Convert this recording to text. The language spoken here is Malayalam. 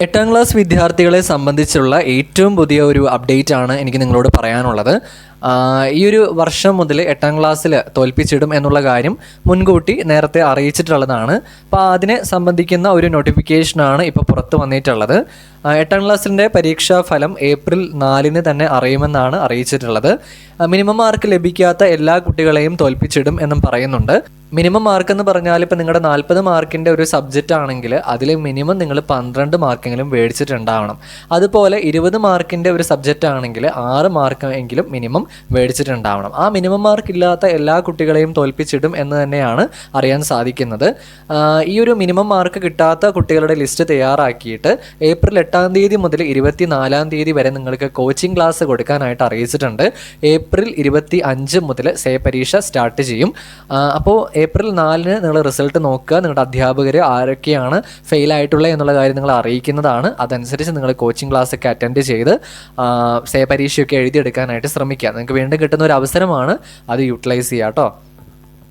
എട്ടാം ക്ലാസ് വിദ്യാർത്ഥികളെ സംബന്ധിച്ചുള്ള ഏറ്റവും പുതിയ ഒരു അപ്ഡേറ്റ് ആണ് എനിക്ക് നിങ്ങളോട് പറയാനുള്ളത്. ഈ ഒരു വർഷം മുതൽ എട്ടാം ക്ലാസ്സിൽ തോൽപ്പിച്ചിടും എന്നുള്ള കാര്യം മുൻകൂട്ടി നേരത്തെ അറിയിച്ചിട്ടുള്ളതാണ്. അപ്പോൾ അതിനെ സംബന്ധിക്കുന്ന ഒരു നോട്ടിഫിക്കേഷനാണ് ഇപ്പോൾ പുറത്ത് വന്നിട്ടുള്ളത്. എട്ടാം ക്ലാസ്സിന്റെ പരീക്ഷാ ഫലം ഏപ്രിൽ നാലിന് തന്നെ അറിയുമെന്നാണ് അറിയിച്ചിട്ടുള്ളത്. മിനിമം മാർക്ക് ലഭിക്കാത്ത എല്ലാ കുട്ടികളെയും തോൽപ്പിച്ചിടും എന്നും പറയുന്നുണ്ട്. മിനിമം മാർക്ക് എന്ന് പറഞ്ഞാൽ ഇപ്പം നിങ്ങളുടെ നാൽപ്പത് മാർക്കിന്റെ ഒരു സബ്ജക്റ്റ് ആണെങ്കിൽ അതിൽ മിനിമം നിങ്ങൾ പന്ത്രണ്ട് മാർക്കെങ്കിലും മേടിച്ചിട്ടുണ്ടാവണം. അതുപോലെ ഇരുപത് മാർക്കിന്റെ ഒരു സബ്ജക്റ്റ് ആണെങ്കിൽ ആറ് മാർക്ക് എങ്കിലും മിനിമം മേടിച്ചിട്ടുണ്ടാവണം. ആ മിനിമം മാർക്ക് ഇല്ലാത്ത എല്ലാ കുട്ടികളെയും തോൽപ്പിച്ചിടും എന്ന് തന്നെയാണ് അറിയാൻ സാധിക്കുന്നത്. ഈ ഒരു മിനിമം മാർക്ക് കിട്ടാത്ത കുട്ടികളുടെ ലിസ്റ്റ് തയ്യാറാക്കിയിട്ട് ഏപ്രിൽ എട്ടാം തീയതി മുതൽ ഇരുപത്തി നാലാം തീയതി വരെ നിങ്ങൾക്ക് കോച്ചിങ് ക്ലാസ് കൊടുക്കാനായിട്ട് അറിയിച്ചിട്ടുണ്ട്. ഏപ്രിൽ ഇരുപത്തി അഞ്ച് മുതൽ സേ പരീക്ഷ സ്റ്റാർട്ട് ചെയ്യും. അപ്പോൾ ഏപ്രിൽ നാലിന് നിങ്ങൾ റിസൾട്ട് നോക്കുക. നിങ്ങളുടെ അധ്യാപകർ ആരൊക്കെയാണ് ഫെയിൽ ആയിട്ടുള്ളത് എന്നുള്ള കാര്യം നിങ്ങൾ അറിയിക്കുന്നതാണ്. അതനുസരിച്ച് നിങ്ങൾ കോച്ചിങ് ക്ലാസ് ഒക്കെ അറ്റൻഡ് ചെയ്ത് സേ പരീക്ഷയൊക്കെ എഴുതിയെടുക്കാനായിട്ട് ശ്രമിക്കുക. നിങ്ങൾക്ക് വീണ്ടും കിട്ടുന്ന ഒരു അവസരമാണ് അത് യൂട്ടിലൈസ് ചെയ്യുക കേട്ടോ